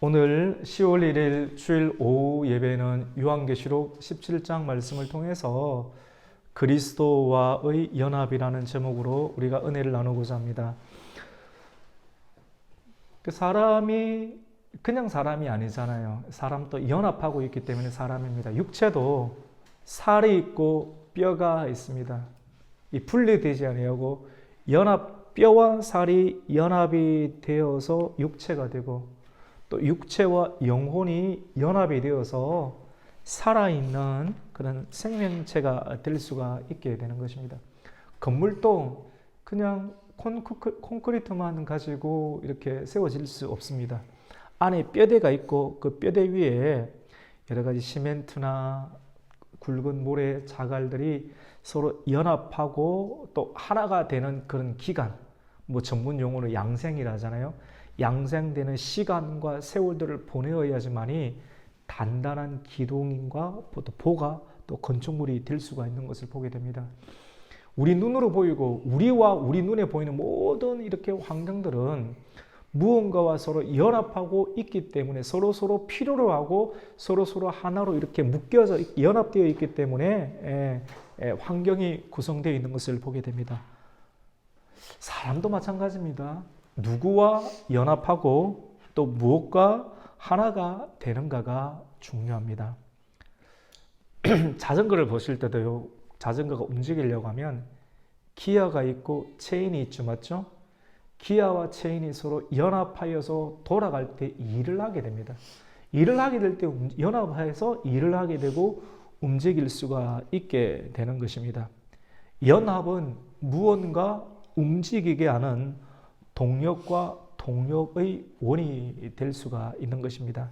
오늘 10월 1일 주일 오후 예배는 요한계시록 17장 말씀을 통해서 그리스도와의 연합이라는 제목으로 우리가 은혜를 나누고자 합니다. 그 사람이 그냥 사람이 아니잖아요. 사람도 연합하고 있기 때문에 사람입니다. 육체도 살이 있고 뼈가 있습니다. 이 분리되지 아니하고 연합 뼈와 살이 연합이 되어서 육체가 되고 또 육체와 영혼이 연합이 되어서 살아있는 그런 생명체가 될 수가 있게 되는 것입니다. 건물도 그냥 콘크리, 콘크리트만 가지고 이렇게 세워질 수 없습니다. 안에 뼈대가 있고 그 뼈대 위에 여러 가지 시멘트나 굵은 모래 자갈들이 서로 연합하고 또 하나가 되는 그런 기간, 뭐 전문 용어로 양생이라잖아요. 양생되는 시간과 세월들을 보내어야지만이 단단한 기둥과 또 보가 또 건축물이 될 수가 있는 것을 보게 됩니다. 우리 눈으로 보이고 우리와 우리 눈에 보이는 모든 이렇게 환경들은 무언가와 서로 연합하고 있기 때문에 서로 서로 필요로 하고 서로 서로 하나로 이렇게 묶여져 연합되어 있기 때문에 에, 에, 환경이 구성되어 있는 것을 보게 됩니다. 사람도 마찬가지입니다. 누구와 연합하고 또 무엇과 하나가 되는가가 중요합니다. 자전거를 보실 때도요, 자전거가 움직이려고 하면 기어가 있고 체인이 있죠, 맞죠? 기아와 체인이 서로 연합하여서 돌아갈 때 일을 하게 됩니다. 일을 하게 될 때 연합해서 일을 하게 되고 움직일 수가 있게 되는 것입니다. 연합은 무언가 움직이게 하는 동력과 동력의 원이 될 수가 있는 것입니다.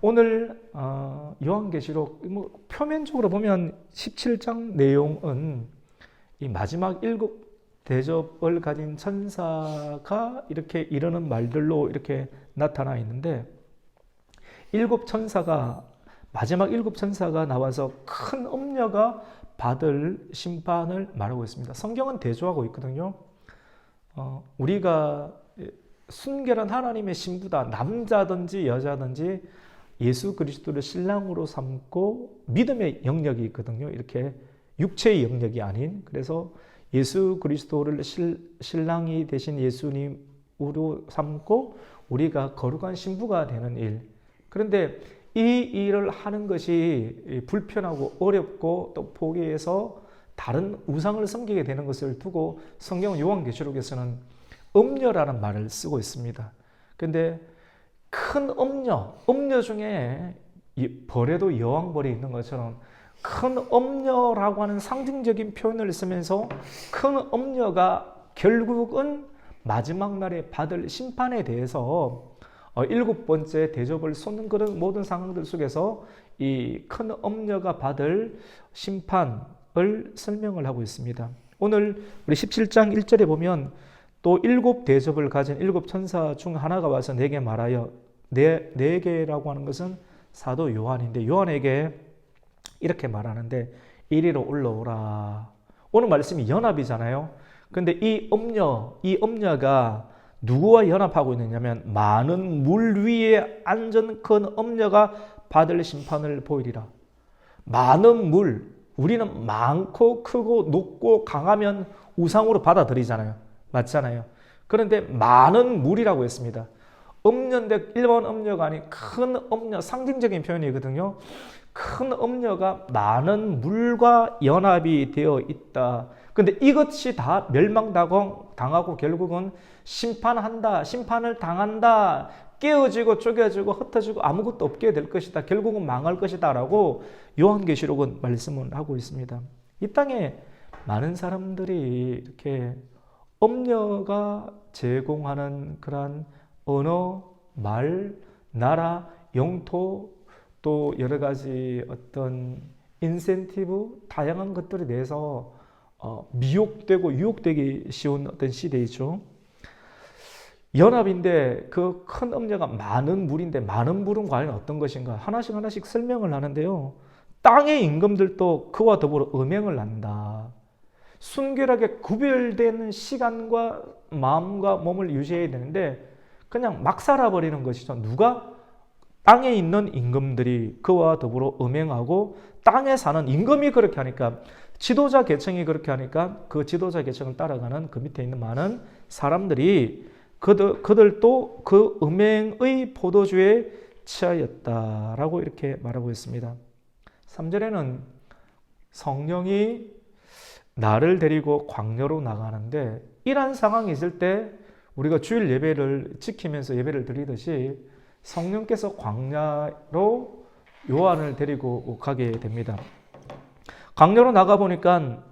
오늘 어, 요한계시록 뭐 표면적으로 보면 17장 내용은 이 마지막 일곱 대접을 가진 천사가 이렇게 이러는 말들로 이렇게 나타나 있는데 일곱 천사가 마지막 일곱 천사가 나와서 큰 음녀가 받을 심판을 말하고 있습니다. 성경은 대조하고 있거든요. 어, 우리가 순결한 하나님의 신부다. 남자든지 여자든지 예수 그리스도를 신랑으로 삼고 믿음의 영역이 있거든요. 이렇게 육체의 영역이 아닌. 그래서 예수 그리스도를 신랑이 되신 예수님으로 삼고 우리가 거룩한 신부가 되는 일. 그런데 이 일을 하는 것이 불편하고 어렵고 또 포기해서 다른 우상을 섬기게 되는 것을 두고 성경 요한계시록에서는 음녀라는 말을 쓰고 있습니다. 근데 큰 음녀, 음녀 중에 벌에도 여왕벌이 있는 것처럼 큰 엄녀라고 하는 상징적인 표현을 쓰면서 큰 엄녀가 결국은 마지막 날에 받을 심판에 대해서 어, 일곱 번째 대접을 쏟는 그런 모든 상황들 속에서 이큰 엄녀가 받을 심판 을 설명을 하고 있습니다. 오늘 우리 17장 1절에 보면 또 일곱 대접을 가진 일곱 천사 중 하나가 와서 내게 말하여 네, 네 개라고 하는 것은 사도 요한인데 요한에게 이렇게 말하는데 이리로 올라오라. 오늘 말씀이 연합이잖아요. 근데 이 음녀, 이 음녀가 누구와 연합하고 있느냐면 많은 물 위에 앉은 큰 음녀가 받을 심판을 보이리라. 많은 물, 우리는 많고 크고 높고 강하면 우상으로 받아들이잖아요. 맞잖아요. 그런데 많은 물이라고 했습니다. 음녀인데 일반 음녀가 아닌 큰 음녀, 상징적인 표현이거든요. 큰 음녀가 많은 물과 연합이 되어 있다. 근데 이것이 다 멸망당하고 당하고 결국은 심판한다. 심판을 당한다. 깨어지고 쪼개지고 흩어지고 아무것도 없게 될 것이다. 결국은 망할 것이다. 라고 요한계시록은 말씀을 하고 있습니다. 이 땅에 많은 사람들이 이렇게 음녀가 제공하는 그러한 언어, 말, 나라, 영토, 또 여러 가지 어떤 인센티브, 다양한 것들에 대해서 어, 미혹되고 유혹되기 쉬운 어떤 시대이죠. 연합인데 그 큰 음녀가 많은 물인데 많은 물은 과연 어떤 것인가 하나씩 하나씩 설명을 하는데요. 땅의 임금들도 그와 더불어 음행을 한다. 순결하게 구별되는 시간과 마음과 몸을 유지해야 되는데 그냥 막 살아버리는 것이죠. 누가 땅에 있는 임금들이 그와 더불어 음행하고 땅에 사는 임금이 그렇게 하니까 지도자 계층이 그렇게 하니까 그 지도자 계층을 따라가는 그 밑에 있는 많은 사람들이 그들, 그들도 그 음행의 포도주에 취하였다라고 이렇게 말하고 있습니다. 3절에는 성령이 나를 데리고 광야로 나가는데 이러한 상황이 있을 때 우리가 주일 예배를 지키면서 예배를 드리듯이 성령께서 광야로 요한을 데리고 가게 됩니다. 광야로 나가 보니까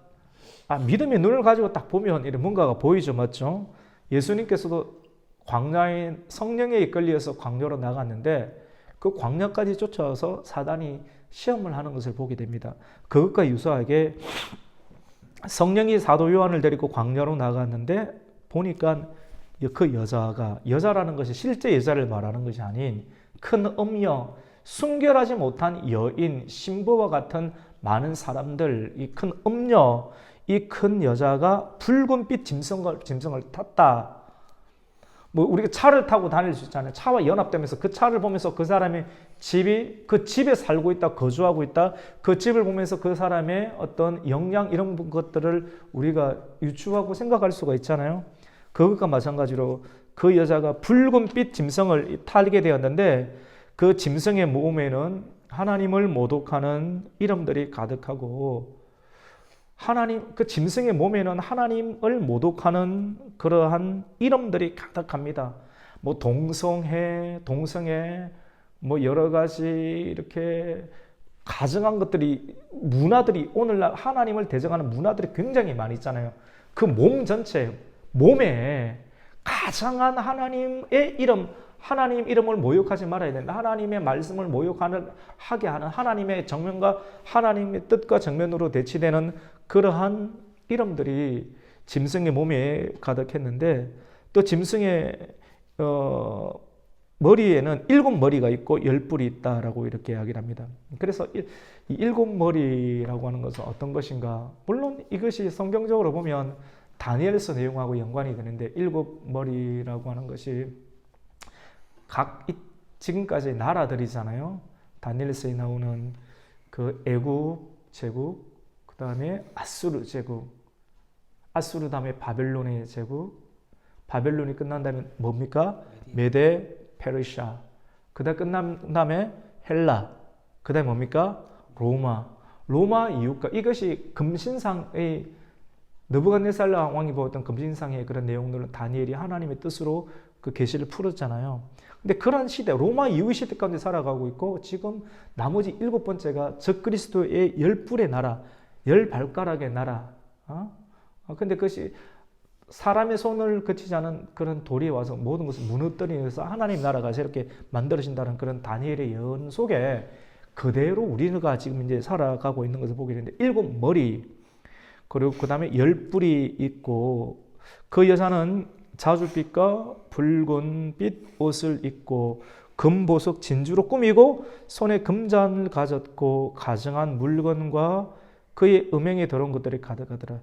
아, 믿음의 눈을 가지고 딱 보면 이런 뭔가가 보이죠, 맞죠? 예수님께서도 광야에 성령에 이끌려서 광야로 나갔는데 그 광야까지 쫓아와서 사단이 시험을 하는 것을 보게 됩니다. 그것과 유사하게 성령이 사도 요한을 데리고 광야로 나갔는데 보니까 그 여자가 여자라는 것이 실제 여자를 말하는 것이 아닌 큰 음녀, 순결하지 못한 여인, 신부와 같은 많은 사람들, 이 큰 음녀, 이 큰 여자가 붉은빛 짐승을, 짐승을 탔다. 뭐 우리가 차를 타고 다닐 수 있잖아요. 차와 연합되면서 그 차를 보면서 그 사람의 집이 그 집에 살고 있다, 거주하고 있다. 그 집을 보면서 그 사람의 어떤 역량 이런 것들을 우리가 유추하고 생각할 수가 있잖아요. 그것과 마찬가지로 그 여자가 붉은빛 짐승을 탈게 되었는데 그 짐승의 몸에는 하나님을 모독하는 이름들이 가득하고 하나님 그 짐승의 몸에는 하나님을 모독하는 그러한 이름들이 가득합니다. 뭐 동성애, 동성애, 뭐 여러 가지 이렇게 가정한 것들이 문화들이 오늘날 하나님을 대적하는 문화들이 굉장히 많이 있잖아요. 그 몸 전체 몸에 가장한 하나님의 이름, 하나님 이름을 모욕하지 말아야 된다. 하나님의 말씀을 모욕하는 하게 하는 하나님의 정면과 하나님의 뜻과 정면으로 대치되는 그러한 이름들이 짐승의 몸에 가득했는데 또 짐승의 어, 머리에는 일곱 머리가 있고 열 뿔이 있다라고 이렇게 이야기를 합니다. 그래서 이 일곱 머리라고 하는 것은 어떤 것인가? 물론 이것이 성경적으로 보면 다니엘서 내용하고 연관이 되는데 일곱 머리라고 하는 것이 각 지금까지 나라들이잖아요. 다니엘서에 나오는 그 애국 제국, 그 다음에 아수르 제국, 아수르 다음에 바벨론의 제국, 바벨론이 끝난 다음에 뭡니까? 메데 페르시아. 그 다음 끝난 다음에 헬라. 그 다음 뭡니까? 로마. 로마 이웃과 이것이 금신상의 느부갓네살 왕이 보았던 금신상의 그런 내용들은 다니엘이 하나님의 뜻으로 그 계시를 풀었잖아요. 근데 그런 시대, 로마 이후 시대 가운데 살아가고 있고 지금 나머지 일곱 번째가 적그리스도의 열 뿔의 나라, 열 발가락의 나라. 어? 어, 근데 그것이 사람의 손을 거치지 않은 그런 돌이 와서 모든 것을 무너뜨리면서 하나님 나라가 새롭게 만들어진다는 그런 다니엘의 예언 속에 그대로 우리가 지금 이제 살아가고 있는 것을 보게 되는데 일곱 머리 그리고 그 다음에 열 뿔이 있고 그 여자는 자주빛과 붉은빛 옷을 입고 금보석 진주로 꾸미고 손에 금잔을 가졌고 가정한 물건과 그의 음행에 들어온 것들이 가득하더라.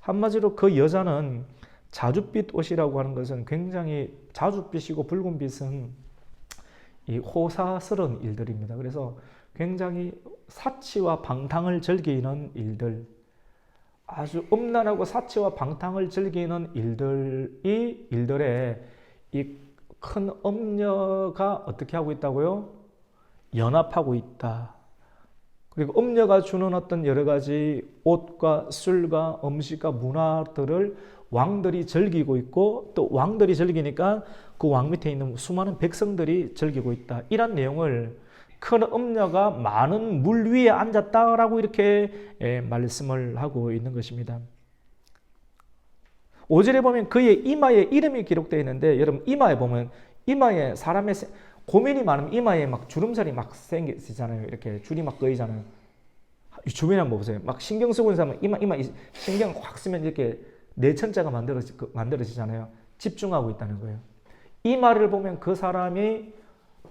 한마디로 그 여자는 자주빛 옷이라고 하는 것은 굉장히 자주빛이고 붉은빛은 이 호사스러운 일들입니다. 그래서 굉장히 사치와 방탕을 즐기는 일들, 아주 음란하고 사치와 방탕을 즐기는 일들이 일들에 이 큰 음녀가 어떻게 하고 있다고요? 연합하고 있다. 그리고 음녀가 주는 어떤 여러 가지 옷과 술과 음식과 문화들을 왕들이 즐기고 있고 또 왕들이 즐기니까 그 왕 밑에 있는 수많은 백성들이 즐기고 있다. 이런 내용을 큰 음녀가 많은 물 위에 앉았다라고 이렇게 예, 말씀을 하고 있는 것입니다. 5절에 보면 그의 이마에 이름이 기록되어 있는데 여러분 이마에 보면 이마에 사람의 고민이 많으면 이마에 막 주름살이 막 생기잖아요. 이렇게 줄이 막 꺼이잖아요. 주변에 한번 보세요. 막 신경 쓰고 있는 사람은 이마 이마 신경 확 쓰면 이렇게 내천자가 만들어지, 만들어지잖아요. 집중하고 있다는 거예요. 이마를 보면 그 사람이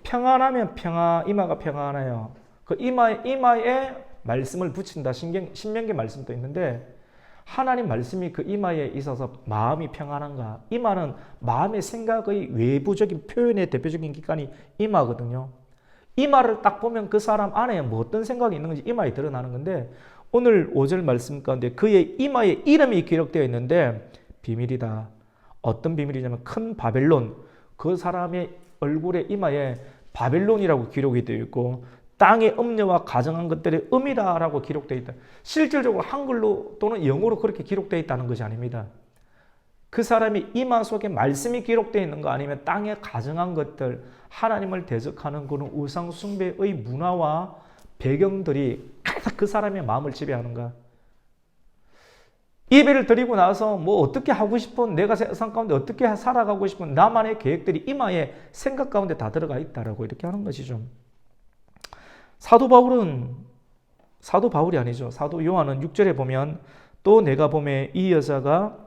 평안하면 평화, 이마가 평안해요. 그 이마, 이마에 말씀을 붙인다. 신경, 신명기 말씀도 있는데, 하나님 말씀이 그 이마에 있어서 마음이 평안한가? 이마는 마음의 생각의 외부적인 표현의 대표적인 기관이 이마거든요. 이마를 딱 보면 그 사람 안에 뭐 어떤 생각이 있는 건지 이마에 드러나는 건데 오늘 5절 말씀 가운데 그의 이마에 이름이 기록되어 있는데 비밀이다. 어떤 비밀이냐면 큰 바벨론 그 사람의 얼굴에 이마에 바벨론이라고 기록이 되어 있고 땅의 음녀와 가정한 것들의 음이다라고 기록되어 있다. 실질적으로 한글로 또는 영어로 그렇게 기록되어 있다는 것이 아닙니다. 그 사람이 이마 속에 말씀이 기록되어 있는 거 아니면 땅에 가정한 것들 하나님을 대적하는 그런 우상 숭배의 문화와 배경들이 그 사람의 마음을 지배하는가? 예배를 드리고 나서 뭐 어떻게 하고 싶은 내가 세상 가운데 어떻게 살아가고 싶은 나만의 계획들이 이마에 생각 가운데 다 들어가 있다라고 이렇게 하는 것이죠. 사도 바울은 사도 바울이 아니죠. 사도 요한은 6절에 보면 또 내가 보매 이 여자가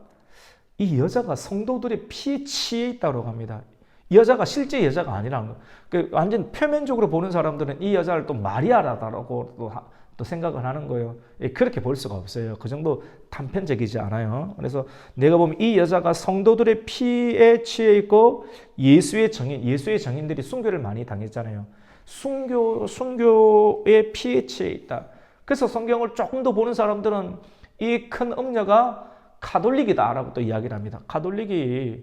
이 여자가 성도들의 피에 취해 있다고 합니다. 이 여자가 실제 여자가 아니라는 거. 그 완전 표면적으로 보는 사람들은 이 여자를 또 마리아라고 또, 또 생각을 하는 거예요. 예, 그렇게 볼 수가 없어요. 그 정도 단편적이지 않아요. 그래서 내가 보면 이 여자가 성도들의 피에 취해 있고 예수의 정인, 예수의 정인들이 순교를 많이 당했잖아요. 순교, 순교의 피에 취해 있다. 그래서 성경을 조금 더 보는 사람들은 이 큰 음녀가 카톨릭이다라고 또 이야기를 합니다. 카톨릭이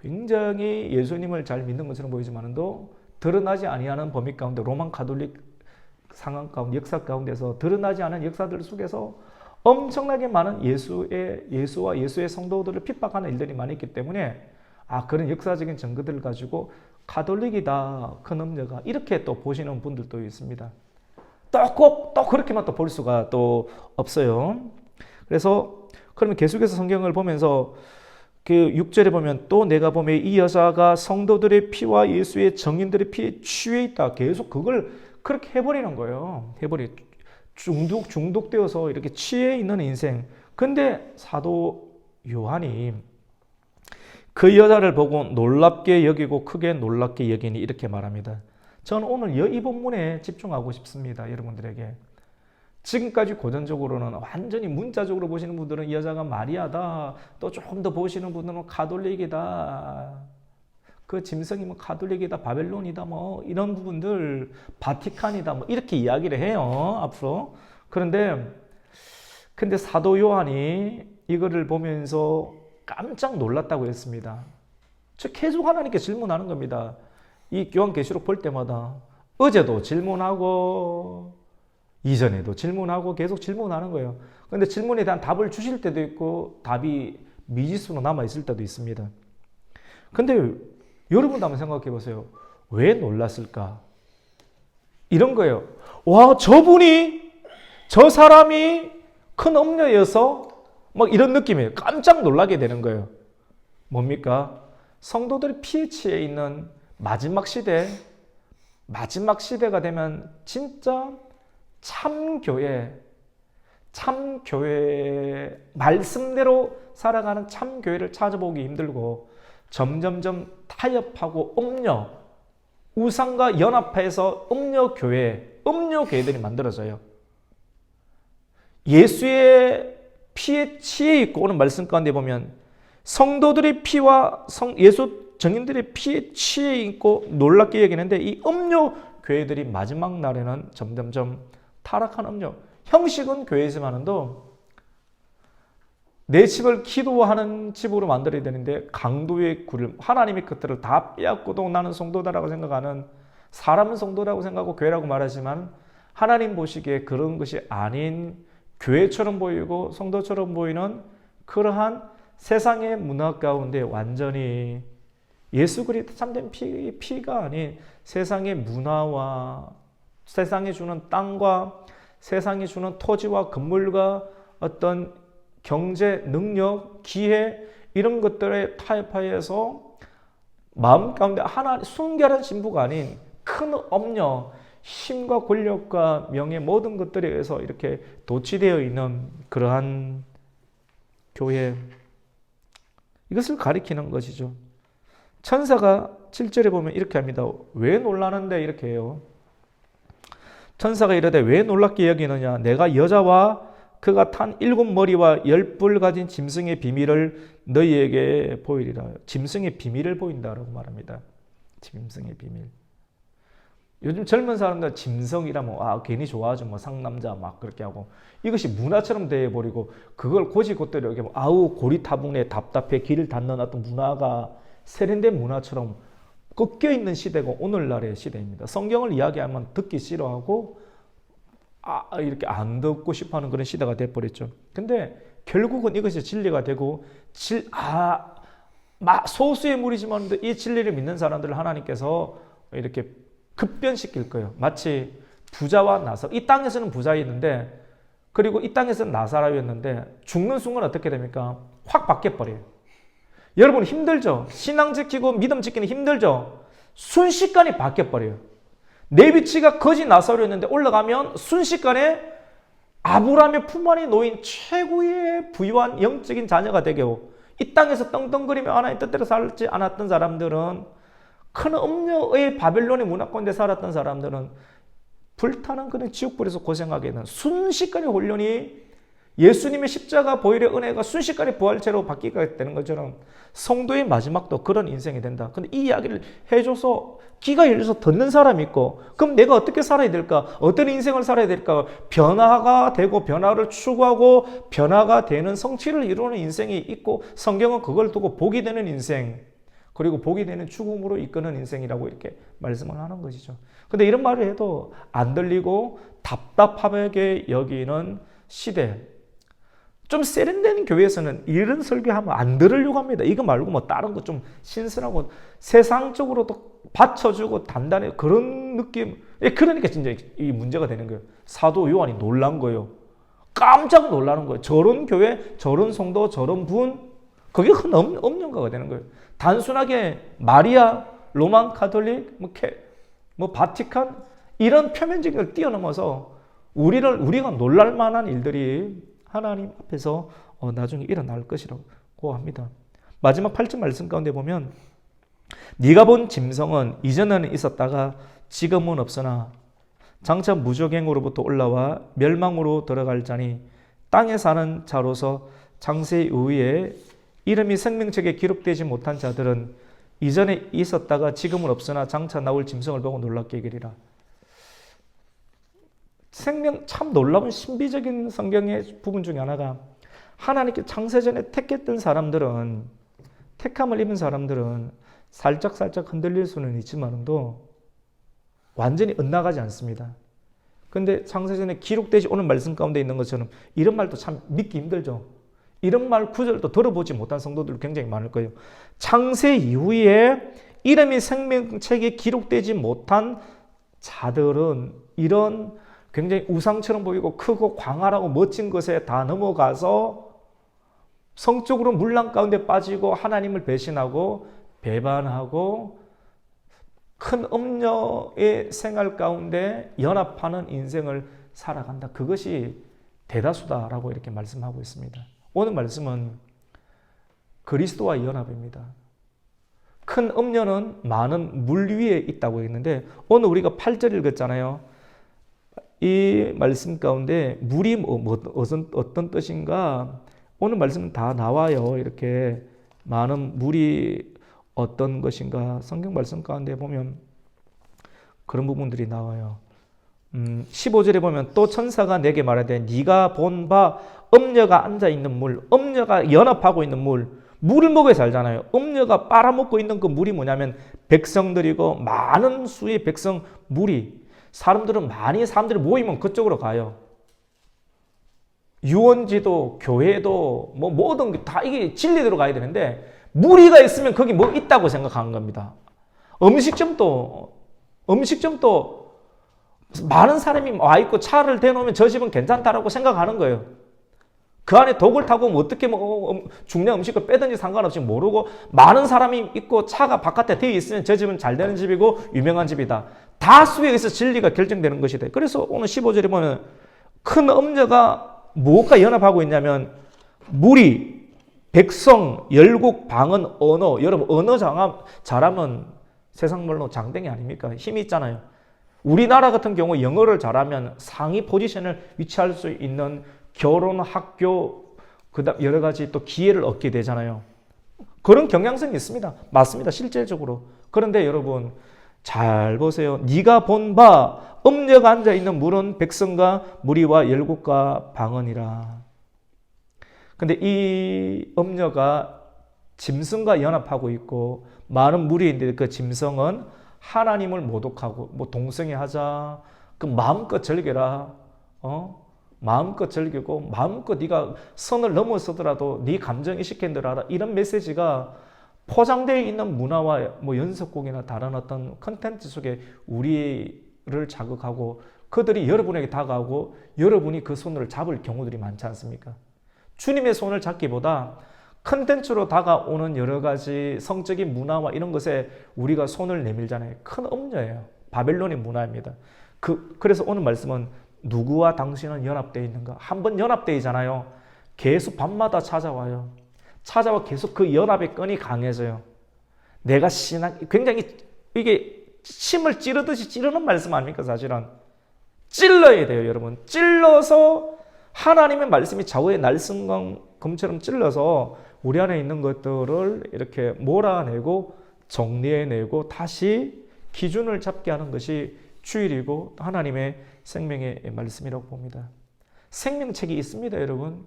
굉장히 예수님을 잘 믿는 것처럼 보이지만도 드러나지 아니하는 범위 가운데 로만 카톨릭 상황 가운데 역사 가운데서 드러나지 않은 역사들 속에서 엄청나게 많은 예수의 예수와 예수의 성도들을 핍박하는 일들이 많이 있기 때문에 아 그런 역사적인 증거들을 가지고 가톨릭이다 큰 음녀가 이렇게 또 보시는 분들도 있습니다. 또꼭또 그렇게만 또 볼 수가 또 없어요. 그래서 그러면 계속해서 성경을 보면서 그 6절에 보면 또 내가 보면 이 여자가 성도들의 피와 예수의 정인들의 피에 취해 있다. 계속 그걸 그렇게 해버리는 거예요. 해버리 중독 중독되어서 이렇게 취해 있는 인생. 근데 사도 요한이 그 여자를 보고 놀랍게 여기고 크게 놀랍게 여기니 이렇게 말합니다. 저는 오늘 이 본문에 집중하고 싶습니다. 여러분들에게. 지금까지 고전적으로는 완전히 문자적으로 보시는 분들은 이 여자가 마리아다. 또 조금 더 보시는 분들은 가톨릭이다. 그 짐승이면 뭐 가톨릭이다, 바벨론이다, 뭐 이런 부분들, 바티칸이다, 뭐 이렇게 이야기를 해요. 앞으로. 그런데 근데 사도 요한이 이거를 보면서 깜짝 놀랐다고 했습니다. 저 계속 하나님께 질문하는 겁니다. 이 교환계시록 볼 때마다 어제도 질문하고 이전에도 질문하고 계속 질문하는 거예요. 근데 질문에 대한 답을 주실 때도 있고 답이 미지수로 남아 있을 때도 있습니다. 근데 여러분도 한번 생각해 보세요. 왜 놀랐을까? 이런 거예요. 와, 저분이 저 사람이 큰 엄녀여서 막 이런 느낌이에요. 깜짝 놀라게 되는 거예요. 뭡니까? 성도들이 피에 취해 있는 마지막 시대, 마지막 시대가 되면 진짜 참 교회, 참 교회, 말씀대로 살아가는 참 교회를 찾아보기 힘들고 점점점 타협하고 음녀, 우상과 연합해서 음녀 교회, 음녀 교회들이 만들어져요. 예수의 피에 취해 있고 오늘 말씀 가운데 보면 성도들의 피와 성, 예수 정인들의 피에 취해 있고 놀랍게 여기는데 이 음료 교회들이 마지막 날에는 점점점 타락한 음료. 형식은 교회지만은도 내 집을 기도하는 집으로 만들어야 되는데 강도의 굴 하나님의 것들을 다 빼앗고도 나는 성도다라고 생각하는 사람은 성도라고 생각하고 교회라고 말하지만 하나님 보시기에 그런 것이 아닌 교회처럼 보이고 성도처럼 보이는 그러한 세상의 문화 가운데 완전히 예수 그리스도 참된 피, 피가 아닌 세상의 문화와 세상이 주는 땅과 세상이 주는 토지와 건물과 어떤 경제, 능력, 기회 이런 것들에 타협하여서 마음 가운데 하나 순결한 신부가 아닌 큰 엄녀, 힘과 권력과 명예 모든 것들에 의해서 이렇게 도취되어 있는 그러한 교회 이것을 가리키는 것이죠. 천사가 7절에 보면 이렇게 합니다. 왜 놀라는데 이렇게 해요. 천사가 이르되 왜 놀랍게 여기느냐 내가 여자와 그가 탄 일곱 머리와 열 뿔 가진 짐승의 비밀을 너희에게 보이리라. 짐승의 비밀을 보인다라고 말합니다. 짐승의 비밀. 요즘 젊은 사람들 짐승이라면 아 괜히 좋아하죠 뭐 상남자 막 그렇게 하고 이것이 문화처럼 돼 버리고 그걸 고지고대로 여기 아우 고리타분해 답답해 길을 닫는 어떤 문화가 세련된 문화처럼 꺾여 있는 시대가 오늘날의 시대입니다. 성경을 이야기하면 듣기 싫어하고 아 이렇게 안 듣고 싶어 하는 그런 시대가 돼 버렸죠. 근데 결국은 이것이 진리가 되고 질 아 소수의 무리지만 이 진리를 믿는 사람들을 하나님께서 이렇게 급변시킬 거예요. 마치 부자와 나사. 이 땅에서는 부자였는데 그리고 이 땅에서는 나사라였는데 죽는 순간 어떻게 됩니까? 확 바뀌어 버려요. 여러분 힘들죠? 신앙 지키고 믿음 지키는 힘들죠? 순식간에 바뀌어 버려요. 내 위치가 거지 나사로였는데 올라가면 순식간에 아브라함의 품 안에 놓인 최고의 부유한 영적인 자녀가 되고 이 땅에서 떵떵거리며 하나님 뜻대로 살지 않았던 사람들은 큰 음녀의 바벨론의 문화 가운데 살았던 사람들은 불타는 그런 지옥불에서 고생하게 되는 순식간에 훈련이 예수님의 십자가 보혈의 은혜가 순식간에 부활체로 바뀌게 되는 것처럼 성도의 마지막도 그런 인생이 된다. 근데 이 이야기를 해줘서 귀가 열려서 듣는 사람이 있고 그럼 내가 어떻게 살아야 될까? 어떤 인생을 살아야 될까? 변화가 되고 변화를 추구하고 변화가 되는 성취를 이루는 인생이 있고 성경은 그걸 두고 복이 되는 인생 그리고 복이 되는 죽음으로 이끄는 인생이라고 이렇게 말씀을 하는 것이죠. 근데 이런 말을 해도 안 들리고 답답하게 여기는 시대. 좀 세련된 교회에서는 이런 설교하면 안 들으려고 합니다. 이거 말고 뭐 다른 거 좀 신선하고 세상적으로도 받쳐주고 단단해 그런 느낌. 예, 그러니까 진짜 이 문제가 되는 거예요. 사도 요한이 놀란 거예요. 깜짝 놀라는 거예요. 저런 교회, 저런 성도, 저런 분, 그게 큰 엄연가가 되는 거예요. 단순하게 마리아, 로만 카톨릭, 뭐, 캐, 뭐 바티칸 이런 표면적인 걸 뛰어넘어서 우리를 우리가 놀랄 만한 일들이 하나님 앞에서 어, 나중에 일어날 것이라고 합니다. 마지막 8절 말씀 가운데 보면 네가 본 짐승은 이전에는 있었다가 지금은 없으나 장차 무적행으로부터 올라와 멸망으로 들어갈 자니 땅에 사는 자로서 장세 이후에 이름이 생명책에 기록되지 못한 자들은 이전에 있었다가 지금은 없으나 장차 나올 짐승을 보고 놀랍게 여기리라. 생명 참 놀라운 신비적인 성경의 부분 중에 하나가 하나님께 창세전에 택했던 사람들은 택함을 입은 사람들은 살짝 살짝 흔들릴 수는 있지만도 완전히 엇나가지 않습니다. 근데 창세전에 기록되지 오는 말씀 가운데 있는 것처럼 이런 말도 참 믿기 힘들죠. 이런 말 구절도 들어보지 못한 성도들 굉장히 많을 거예요. 창세 이후에 이름이 생명책에 기록되지 못한 자들은 이런 굉장히 우상처럼 보이고 크고 광활하고 멋진 것에 다 넘어가서 성적으로 물랑 가운데 빠지고 하나님을 배신하고 배반하고 큰 음녀의 생활 가운데 연합하는 인생을 살아간다. 그것이 대다수다라고 이렇게 말씀하고 있습니다. 오늘 말씀은 그리스도와 연합입니다. 큰 음료는 많은 물 위에 있다고 했는데 오늘 우리가 8절 읽었잖아요. 이 말씀 가운데 물이 뭐, 뭐, 어떤, 어떤 뜻인가 오늘 말씀은 다 나와요. 이렇게 많은 물이 어떤 것인가 성경 말씀 가운데 보면 그런 부분들이 나와요. 음, 15절에 보면 또 천사가 내게 말하되 네가 본 바 음녀가 앉아 있는 물, 음녀가 연합하고 있는 물, 물을 먹어야 살잖아요. 음녀가 빨아먹고 있는 그 물이 뭐냐면 백성들이고 많은 수의 백성 물이 사람들은 많이 사람들이 모이면 그쪽으로 가요. 유원지도 교회도 뭐 모든 다 이게 진리대로 가야 되는데 무리가 있으면 거기 뭐 있다고 생각하는 겁니다. 음식점도 음식점도 많은 사람이 와 있고 차를 대놓으면 저 집은 괜찮다라고 생각하는 거예요. 그 안에 독을 타고 뭐 어떻게 뭐 음, 중량 음식을 빼든지 상관없이 모르고 많은 사람이 있고 차가 바깥에 되어 있으면 저 집은 잘 되는 집이고 유명한 집이다. 다수에 의해서 진리가 결정되는 것이다. 그래서 오늘 15절에 보면 큰 음녀가 무엇과 연합하고 있냐면 무리, 백성, 열국, 방언, 언어. 여러분 언어 잘하면 세상 말로 장땡이 아닙니까? 힘이 있잖아요. 우리나라 같은 경우 영어를 잘하면 상위 포지션을 위치할 수 있는 결혼, 학교, 그다음 여러 가지 또 기회를 얻게 되잖아요. 그런 경향성이 있습니다. 맞습니다. 실제적으로. 그런데 여러분 잘 보세요. 네가 본 바 음녀가 앉아 있는 물은 백성과 무리와 열국과 방언이라. 근데 이 음녀가 짐승과 연합하고 있고 많은 무리인데 그 짐승은 하나님을 모독하고 뭐 동성애 하자 그 마음껏 즐겨라 어 마음껏 즐기고 마음껏 네가 선을 넘어서더라도 네 감정 이식캔들하라 이런 메시지가 포장되어 있는 문화와 뭐 연속곡이나 다른 어떤 컨텐츠 속에 우리를 자극하고 그들이 여러분에게 다가오고 여러분이 그 손을 잡을 경우들이 많지 않습니까? 주님의 손을 잡기보다 컨텐츠로 다가오는 여러 가지 성적인 문화와 이런 것에 우리가 손을 내밀잖아요. 큰 음녀예요. 바벨론의 문화입니다. 그, 그래서 오늘 말씀은 누구와 당신은 연합되어 있는가? 한 번 연합되어 있잖아요. 계속 밤마다 찾아와요. 찾아와 계속 그 연합의 끈이 강해져요. 내가 신앙, 굉장히 이게 침을 찌르듯이 찌르는 말씀 아닙니까, 사실은? 찔러야 돼요, 여러분. 찔러서 하나님의 말씀이 좌우의 날성검처럼 찔러서 우리 안에 있는 것들을 이렇게 몰아내고 정리해내고 다시 기준을 잡게 하는 것이 주일이고 하나님의 생명의 말씀이라고 봅니다. 생명책이 있습니다, 여러분.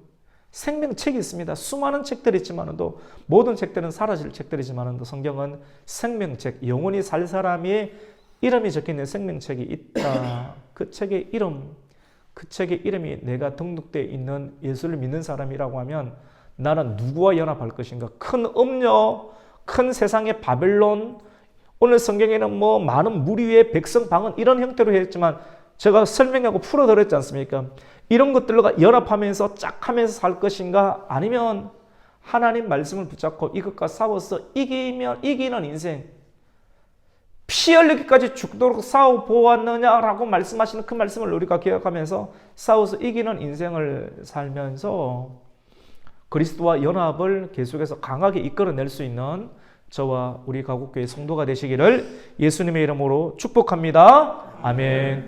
생명책이 있습니다. 수많은 책들이 있지만도 모든 책들은 사라질 책들이지만도 성경은 생명책, 영원히 살 사람의 이름이 적혀 있는 생명책이 있다. 그 책의 이름, 그 책의 이름이 내가 등록되어 있는 예수를 믿는 사람이라고 하면 나는 누구와 연합할 것인가? 큰 음녀, 큰 세상의 바벨론, 오늘 성경에는 뭐 많은 무리의 백성 방언 이런 형태로 했지만 제가 설명하고 풀어드렸지 않습니까? 이런 것들과 연합하면서 짝 하면서 살 것인가? 아니면 하나님 말씀을 붙잡고 이것과 싸워서 이기면 이기는 인생. 피 흘리기까지 죽도록 싸워 보았느냐라고 말씀하시는 그 말씀을 우리가 기억하면서 싸워서 이기는 인생을 살면서 그리스도와 연합을 계속해서 강하게 이끌어낼 수 있는 저와 우리 가곡교회 성도가 되시기를 예수님의 이름으로 축복합니다. 아멘.